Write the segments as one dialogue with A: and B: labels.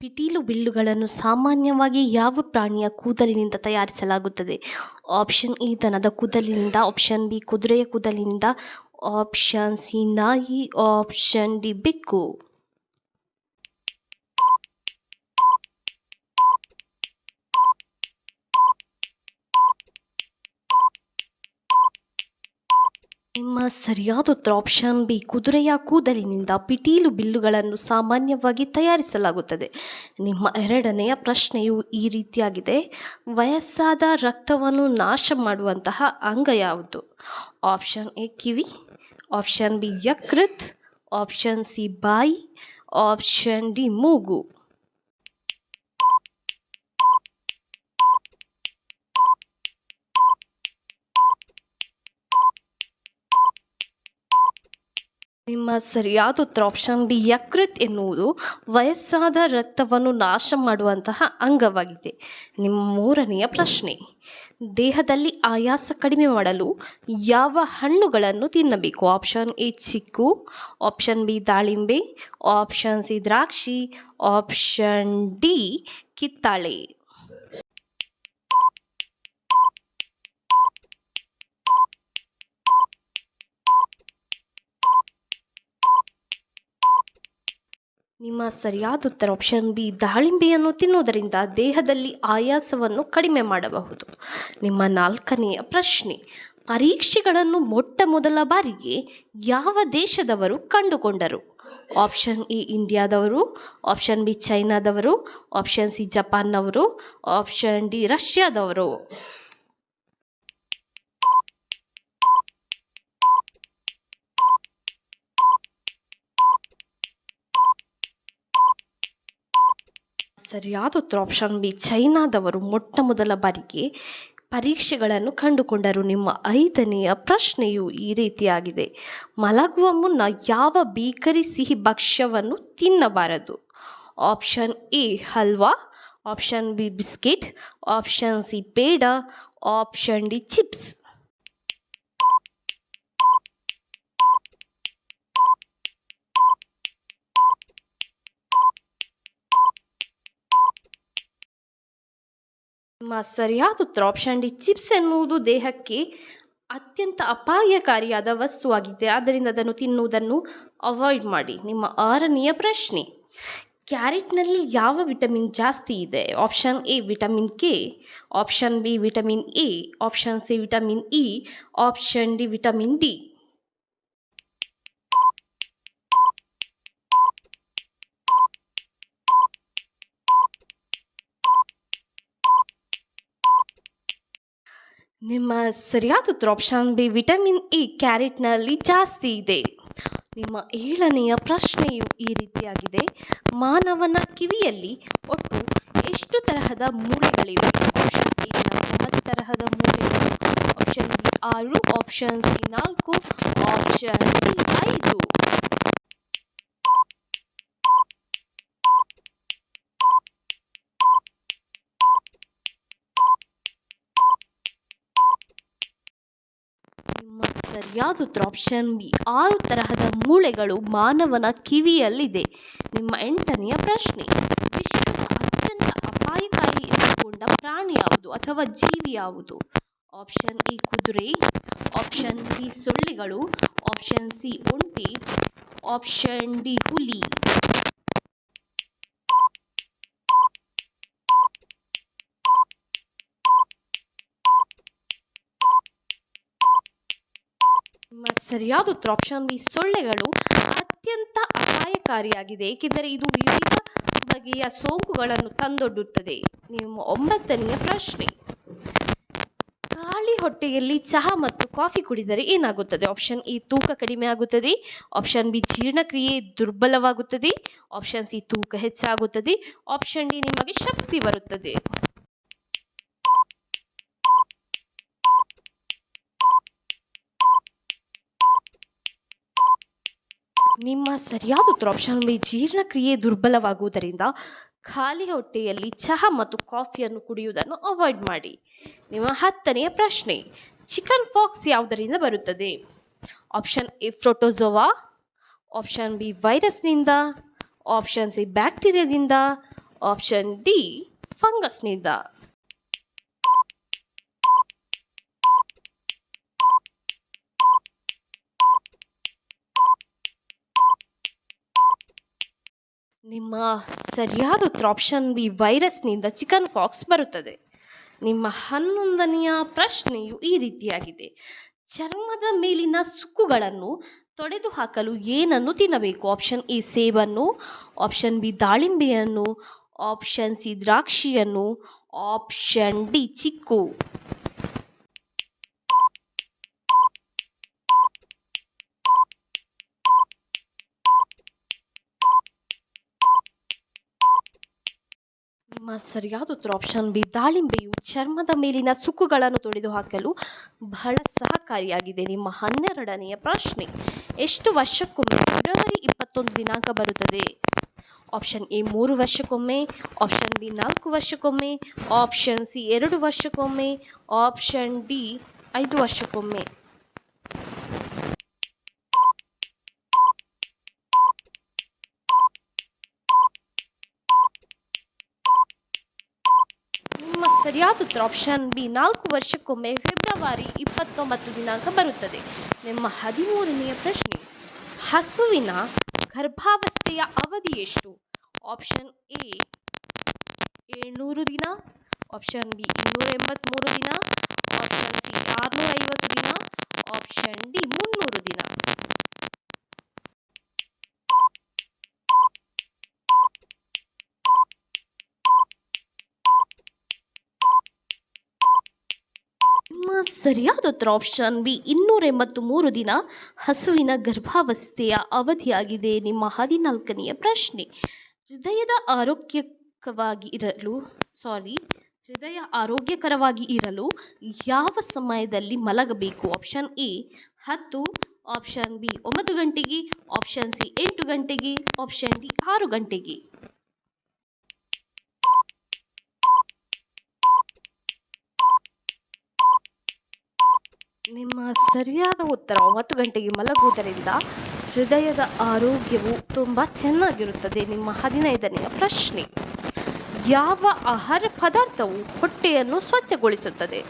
A: ಪಿಟೀಲು ಬಿಲ್ಲುಗಳನ್ನು ಸಾಮಾನ್ಯವಾಗಿ ಯಾವ ಪ್ರಾಣಿಯ ಕೂದಲಿನಿಂದ ತಯಾರಿಸಲಾಗುತ್ತದೆ? ಆಪ್ಷನ್ ಎ, ದನದ ಕೂದಲಿನಿಂದ, ಆಪ್ಷನ್ ಬಿ, ಕುದುರೆಯ ಕೂದಲಿನಿಂದ, ಆಪ್ಷನ್ ಸಿ, ನಾಯಿ, ಆಪ್ಷನ್ ಡಿ, ಬೆಕ್ಕು. ನಿಮ್ಮ ಸರಿಯಾದ ಉತ್ತರ ಆಪ್ಷನ್ ಬಿ ಕುದುರೆಯ ಕೂದಲಿನಿಂದ ಪಿಟೀಲು ಬಿಲ್ಲುಗಳನ್ನು ಸಾಮಾನ್ಯವಾಗಿ ತಯಾರಿಸಲಾಗುತ್ತದೆ. ನಿಮ್ಮ ಎರಡನೆಯ ಪ್ರಶ್ನೆಯು ಈ ರೀತಿಯಾಗಿದೆ. ವಯಸ್ಸಾದ ರಕ್ತವನ್ನು ನಾಶ ಮಾಡುವಂತಹ ಅಂಗ ಯಾವುದು? ಆಪ್ಷನ್ ಎ ಕಿವಿ, ಆಪ್ಷನ್ ಬಿ ಯಕೃತ್, ಆಪ್ಷನ್ ಸಿ ಬಾಯಿ, ಆಪ್ಷನ್ ಡಿ ಮೂಗು. ನಿಮ್ಮ ಸರಿಯಾದ ಉತ್ತರ ಆಪ್ಷನ್ ಬಿ ಯಕೃತ್ ಎನ್ನುವುದು ವಯಸ್ಸಾದ ರಕ್ತವನ್ನು ನಾಶ ಮಾಡುವಂತಹ ಅಂಗವಾಗಿದೆ. ನಿಮ್ಮ ಮೂರನೆಯ ಪ್ರಶ್ನೆ, ದೇಹದಲ್ಲಿ ಆಯಾಸ ಕಡಿಮೆ ಮಾಡಲು ಯಾವ ಹಣ್ಣುಗಳನ್ನು ತಿನ್ನಬೇಕು? Option A chikoo. Option B ದಾಳಿಂಬೆ. ಆಪ್ಷನ್ ಸಿ ದ್ರಾಕ್ಷಿ. ಆಪ್ಷನ್ ಡಿ ಕಿತ್ತಾಳೆ. ನಿಮ್ಮ ಸರಿಯಾದ ಉತ್ತರ ಆಪ್ಷನ್ ಬಿ ದಾಳಿಂಬೆಯನ್ನು ತಿನ್ನುವುದರಿಂದ ದೇಹದಲ್ಲಿ ಆಯಾಸವನ್ನು ಕಡಿಮೆ ಮಾಡಬಹುದು. ನಿಮ್ಮ ನಾಲ್ಕನೆಯ ಪ್ರಶ್ನೆ, ಪರೀಕ್ಷೆಗಳನ್ನು ಮೊಟ್ಟ ಮೊದಲ ಬಾರಿಗೆ ಯಾವ ದೇಶದವರು ಕಂಡುಕೊಂಡರು? ಆಪ್ಷನ್ ಎ ಇಂಡಿಯಾದವರು ಆಪ್ಷನ್ ಬಿ ಚೈನಾದವರು ಆಪ್ಷನ್ ಸಿ ಜಪಾನ್ನವರು ಆಪ್ಷನ್ ಡಿ ರಷ್ಯಾದವರು ಸರಿಯಾದ ಉತ್ತರ ಆಪ್ಷನ್ ಬಿ ಚೈನಾದವರು ಮೊಟ್ಟ ಮೊದಲ ಬಾರಿಗೆ ಪರೀಕ್ಷೆಗಳನ್ನು ಕಂಡುಕೊಂಡರು. ನಿಮ್ಮ ಐದನೆಯ ಪ್ರಶ್ನೆಯು ಈ ರೀತಿಯಾಗಿದೆ. ಮಲಗುವ ಮುನ್ನ ಯಾವ ಬೇಕರಿ ಸಿಹಿ ಭಕ್ಷ್ಯವನ್ನು ತಿನ್ನಬಾರದು? Option A halwa, option B biscuit, option C peda, option D chips ನಿಮ್ಮ ಸರಿಯಾದ ಉತ್ತರ ಆಪ್ಷನ್ ಡಿ ಚಿಪ್ಸ್ ಎನ್ನುವುದು ದೇಹಕ್ಕೆ ಅತ್ಯಂತ ಅಪಾಯಕಾರಿಯಾದ ವಸ್ತುವಾಗಿದೆ. ಆದ್ದರಿಂದ ಅದನ್ನು ತಿನ್ನುವುದನ್ನು ಅವಾಯ್ಡ್ ಮಾಡಿ. ನಿಮ್ಮ ಆರನೆಯ ಪ್ರಶ್ನೆ, ಕ್ಯಾರೆಟ್ನಲ್ಲಿ ಯಾವ ವಿಟಮಿನ್ ಜಾಸ್ತಿ ಇದೆ? Option A vitamin K option B vitamin A option C vitamin E option D vitamin D ನಿಮ್ಮ ಸರಿಯಾದ ಉತ್ತರ ಆಪ್ಷನ್ ಬಿ, ವಿಟಮಿನ್ ಇ ಕ್ಯಾರೆಟ್ನಲ್ಲಿ ಜಾಸ್ತಿ ಇದೆ. ನಿಮ್ಮ ಏಳನೆಯ ಪ್ರಶ್ನೆಯು ಈ ರೀತಿಯಾಗಿದೆ. ಮಾನವನ ಕಿವಿಯಲ್ಲಿ ಒಟ್ಟು ಎಷ್ಟು ತರಹದ ಮೂಳೆಗಳಿವೆ? ಆಪ್ಷನ್ ಎ ಹತ್ತು ತರಹದ ಮೂಳೆಗಳು. ಆಪ್ಷನ್ ಬಿ ಆರು ಆಪ್ಷನ್ ಸಿ ನಾಲ್ಕು ಆಪ್ಷನ್ ಡಿ ಐದು ನಿಮ್ಮ ಸರಿಯಾದ ಉತ್ತರ ಆಪ್ಷನ್ ಬಿ ಆರು ತರಹದ ಮೂಳೆಗಳು ಮಾನವನ ಕಿವಿಯಲ್ಲಿದೆ. ನಿಮ್ಮ ಎಂಟನೆಯ ಪ್ರಶ್ನೆ. ವಿಶ್ವದ ಅತ್ಯಂತ ಅಪಾಯಕಾರಿ ಎಂದುಕೊಂಡ ಪ್ರಾಣಿ ಯಾವುದು ಅಥವಾ ಜೀವಿ ಯಾವುದು? ಆಪ್ಷನ್ ಎ ಕುದುರೆ, ಆಪ್ಷನ್ ಬಿ ಸೊಳ್ಳೆಗಳು, ಆಪ್ಷನ್ ಸಿ ಒಂಟೆ, ಆಪ್ಷನ್ ಡಿ ಹುಲಿ. ಸರಿಯಾದ ಉತ್ತರ ಆಪ್ಷನ್ ಬಿ ಸೊಳ್ಳೆಗಳು ಅತ್ಯಂತ ಅಪಾಯಕಾರಿಯಾಗಿದೆ, ಏಕೆಂದರೆ ಇದು ವಿವಿಧ ಬಗೆಯ ಸೋಂಕುಗಳನ್ನು ತಂದೊಡ್ಡುತ್ತದೆ. ನಿಮ್ಮ ಒಂಬತ್ತನೆಯ ಪ್ರಶ್ನೆ. ಖಾಲಿ ಹೊಟ್ಟೆಯಲ್ಲಿ ಚಹಾ ಮತ್ತು ಕಾಫಿ ಕುಡಿದರೆ ಏನಾಗುತ್ತದೆ? ಆಪ್ಷನ್ ಎ, ತೂಕ ಕಡಿಮೆ ಆಗುತ್ತದೆ. ಆಪ್ಷನ್ ಬಿ, ಜೀರ್ಣಕ್ರಿಯೆ ದುರ್ಬಲವಾಗುತ್ತದೆ. ಆಪ್ಷನ್ ಸಿ, ತೂಕ ಹೆಚ್ಚಾಗುತ್ತದೆ. ಆಪ್ಷನ್ ಡಿ, ನಿಮಗೆ ಶಕ್ತಿ ಬರುತ್ತದೆ. ನಿಮ್ಮ ಸರಿಯಾದ ಉತ್ತರ ಆಪ್ಷನ್ ಬಿ ಜೀರ್ಣಕ್ರಿಯೆ ದುರ್ಬಲವಾಗುವುದರಿಂದ ಖಾಲಿ ಹೊಟ್ಟೆಯಲ್ಲಿ ಚಹಾ ಮತ್ತು ಕಾಫಿಯನ್ನು ಕುಡಿಯುವುದನ್ನು ಅವಾಯ್ಡ್ ಮಾಡಿ. ನಿಮ್ಮ ಹತ್ತನೆಯ ಪ್ರಶ್ನೆ ಚಿಕನ್ ಫಾಕ್ಸ್ ಯಾವುದರಿಂದ ಬರುತ್ತದೆ? Option A protozoa option B ವೈರಸ್ನಿಂದ ಆಪ್ಷನ್ ಸಿ ಬ್ಯಾಕ್ಟೀರಿಯಾದಿಂದ ಆಪ್ಷನ್ ಡಿ ಫಂಗಸ್ನಿಂದ ನಿಮ್ಮ ಸರಿಯಾದ ಉತ್ತರ ಆಪ್ಷನ್ ಬಿ ವೈರಸ್ನಿಂದ ಚಿಕನ್ ಫಾಕ್ಸ್ ಬರುತ್ತದೆ. ನಿಮ್ಮ ಹನ್ನೊಂದನೆಯ ಪ್ರಶ್ನೆಯು ಈ ರೀತಿಯಾಗಿದೆ. ಚರ್ಮದ ಮೇಲಿನ ಸುಕ್ಕುಗಳನ್ನು ತೊಡೆದು ಹಾಕಲು ಏನನ್ನು ತಿನ್ನಬೇಕು? ಆಪ್ಷನ್ ಎ ಸೇಬನ್ನು, ಆಪ್ಷನ್ ಬಿ ದಾಳಿಂಬೆಯನ್ನು, ಆಪ್ಷನ್ ಸಿ ದ್ರಾಕ್ಷಿಯನ್ನು, ಆಪ್ಷನ್ ಡಿ ಚಿಕ್ಕು. ನಿಮ್ಮ ಸರಿಯಾದ ಉತ್ತರ ಆಪ್ಷನ್ ಬಿ, ದಾಳಿಂಬೆಯು ಚರ್ಮದ ಮೇಲಿನ ಸುಕ್ಕುಗಳನ್ನು ತೊಡೆದು ಹಾಕಲು ಬಹಳ ಸಹಕಾರಿಯಾಗಿದೆ. ನಿಮ್ಮ ಹನ್ನೆರಡನೆಯ ಪ್ರಶ್ನೆ, ಎಷ್ಟು ವರ್ಷಕ್ಕೊಮ್ಮೆ ಫೆಬ್ರವರಿ ಇಪ್ಪತ್ತೊಂದು ದಿನಾಂಕ ಬರುತ್ತದೆ? ಆಪ್ಷನ್ ಎ, ಮೂರು ವರ್ಷಕ್ಕೊಮ್ಮೆ ಆಪ್ಷನ್ ಬಿ, ನಾಲ್ಕು ವರ್ಷಕ್ಕೊಮ್ಮೆ ಆಪ್ಷನ್ ಸಿ, ಎರಡು ವರ್ಷಕ್ಕೊಮ್ಮೆ ಆಪ್ಷನ್ ಡಿ, ಐದು ವರ್ಷಕ್ಕೊಮ್ಮೆ ನಿಮ್ಮ ಸರಿಯಾದ ಉತ್ತರ ಆಪ್ಷನ್ ಬಿ, ನಾಲ್ಕು ವರ್ಷಕ್ಕೊಮ್ಮೆ ಫೆಬ್ರವರಿ ಇಪ್ಪತ್ತೊಂಬತ್ತು ದಿನಾಂಕ ಬರುತ್ತದೆ. ನಿಮ್ಮ ಹದಿಮೂರನೆಯ ಪ್ರಶ್ನೆ, ಹಸುವಿನ ಗರ್ಭಾವಸ್ಥೆಯ ಅವಧಿ ಎಷ್ಟು? ಆಪ್ಷನ್ ಎ, ಏಳ್ನೂರು ದಿನ. ಆಪ್ಷನ್ ಬಿ, ಇನ್ನೂರ ಎಂಬತ್ತ್ಮೂರು ದಿನ ಆಪ್ಷನ್ ಸಿ ಆರುನೂರ ಐವತ್ತು ದಿನ ಆಪ್ಷನ್ ಡಿ ಮುನ್ನೂರು ದಿನ ನಿಮ್ಮ ಸರಿಯಾದ ಉತ್ತರ ಆಪ್ಷನ್ ಬಿ. ಇನ್ನೂರ ಎಂಬತ್ತು ಮೂರು ದಿನ ಹಸುವಿನ ಗರ್ಭಾವಸ್ಥೆಯ ಅವಧಿಯಾಗಿದೆ. ನಿಮ್ಮ ಹದಿನಾಲ್ಕನೆಯ ಪ್ರಶ್ನೆ. ಹೃದಯದ ಆರೋಗ್ಯಕವಾಗಿ ಇರಲು ಸಾರಿ ಹೃದಯ ಆರೋಗ್ಯಕರವಾಗಿ ಇರಲು ಯಾವ ಸಮಯದಲ್ಲಿ ಮಲಗಬೇಕು? ಆಪ್ಷನ್ ಎ, ಹತ್ತು. ಆಪ್ಷನ್ ಬಿ, ಒಂಬತ್ತು ಗಂಟೆಗೆ. ಆಪ್ಷನ್ ಸಿ, ಎಂಟು ಗಂಟೆಗೆ. ಆಪ್ಷನ್ ಡಿ, ಆರು ಗಂಟೆಗೆ. ನಿಮ್ಮ ಸರಿಯಾದ ಉತ್ತರ ಒಂಬತ್ತು ಗಂಟೆಗೆ ಮಲಗುವುದರಿಂದ ಹೃದಯದ ಆರೋಗ್ಯವು ತುಂಬ ಚೆನ್ನಾಗಿರುತ್ತದೆ. ನಿಮ್ಮ ಹದಿನೈದನೆಯ ಪ್ರಶ್ನೆ. ಯಾವ ಆಹಾರ ಪದಾರ್ಥವು ಹೊಟ್ಟೆಯನ್ನು ಸ್ವಚ್ಛಗೊಳಿಸುತ್ತದೆ?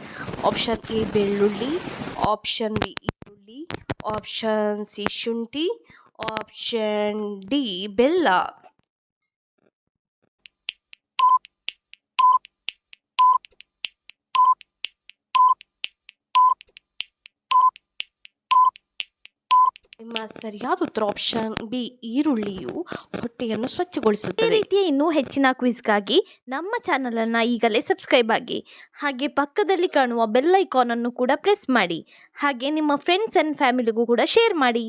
A: ಆಪ್ಷನ್ ಎ ಬೆಳ್ಳುಳ್ಳಿ, ಆಪ್ಷನ್ ಬಿ ಈರುಳ್ಳಿ, ಆಪ್ಷನ್ ಸಿ ಶುಂಠಿ, ಆಪ್ಷನ್ ಡಿ ಬೆಲ್ಲ. ನಿಮ್ಮ ಸರಿಯಾದ ಉತ್ತರ ಆಪ್ಷನ್ ಬಿ ಈರುಳ್ಳಿಯು ಹೊಟ್ಟೆಯನ್ನು ಸ್ವಚ್ಛಗೊಳಿಸುತ್ತದೆ.
B: ಈ ರೀತಿಯ ಇನ್ನೂ ಹೆಚ್ಚಿನ ಕ್ವಿಜ್ಗಾಗಿ ನಮ್ಮ ಚಾನಲನ್ನು ಈಗಲೇ ಸಬ್ಸ್ಕ್ರೈಬ್ ಆಗಿ, ಹಾಗೆ ಪಕ್ಕದಲ್ಲಿ ಕಾಣುವ ಬೆಲ್ ಐಕಾನನ್ನು ಕೂಡ ಪ್ರೆಸ್ ಮಾಡಿ, ಹಾಗೆ ನಿಮ್ಮ ಫ್ರೆಂಡ್ಸ್ ಆ್ಯಂಡ್ ಫ್ಯಾಮಿಲಿಗೂ ಕೂಡ ಶೇರ್ ಮಾಡಿ.